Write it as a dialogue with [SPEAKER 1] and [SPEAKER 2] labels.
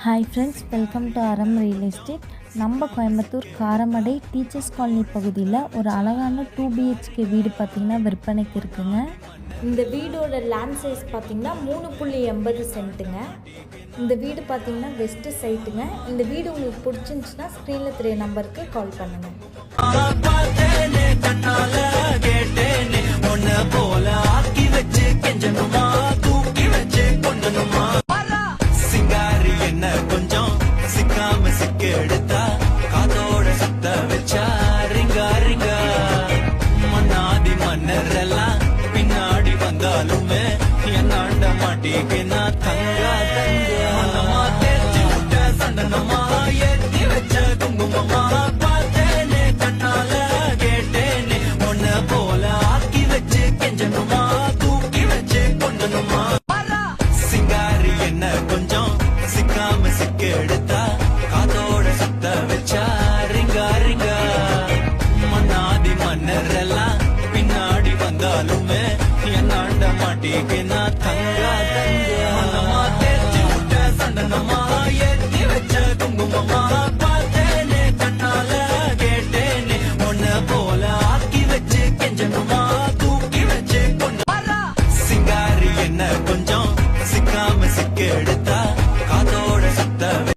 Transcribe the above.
[SPEAKER 1] Hi friends welcome to Aram real estate நம்ம Coimbatore Karamadai teachers colony பகுதியில் ஒரு அழகான டூ பிஹெச்கே வீடு பார்த்திங்கன்னா விற்பனைக்கு இருக்குங்க. இந்த வீடோட லேண்ட் சைஸ் பார்த்திங்கன்னா மூணு புள்ளி எண்பது சென்ட்டுங்க இந்த வீடு பார்த்திங்கன்னா வெஸ்ட்டு சைட்டுங்க இந்த வீடு உங்களுக்கு பிடிச்சிருந்துச்சுன்னா ஸ்க்ரீனில் தெரிய நம்பருக்கு கால் பண்ணுங்கள்
[SPEAKER 2] சிக்காம சிக்க எடுத்தா காதோட சுத்த வச்சா ரிங்கா ரிங்கா. மன்னாதி மன்னர் எல்லாம் பின்னாடி வந்தாலுமே என் ஆண்ட மாட்டிக்கு நான் தங்கா தங்க. மனமா தேர்ச்சி விட்ட சந்தனமா ஏத்தி வச்ச குங்குமமா பார்த்தேனே கண்ணால கேட்டேனே. உன்ன போல ஆக்கி வச்சு கெஞ்சனுமா தூக்கி வச்சு கொண்டனுமா சிங்காரி என்ன கொஞ்சம் சிக்காம சிக்க எடுத்தா வந்தாலுமே என்னாண்ட மாட்டிக்கு நான் தங்கா தங்கமா தேர்ச்சி விட்ட சண்டனமா எத்தி வச்ச குங்குமமா பார்த்தேனே கண்ணால கேட்டேனே. உன்ன போல ஆக்கி வச்சு கெஞ்சனுமா தூக்கி வச்சு கொண்டு. சிங்காரி என்ன கொஞ்சம் சிக்காம சிக்க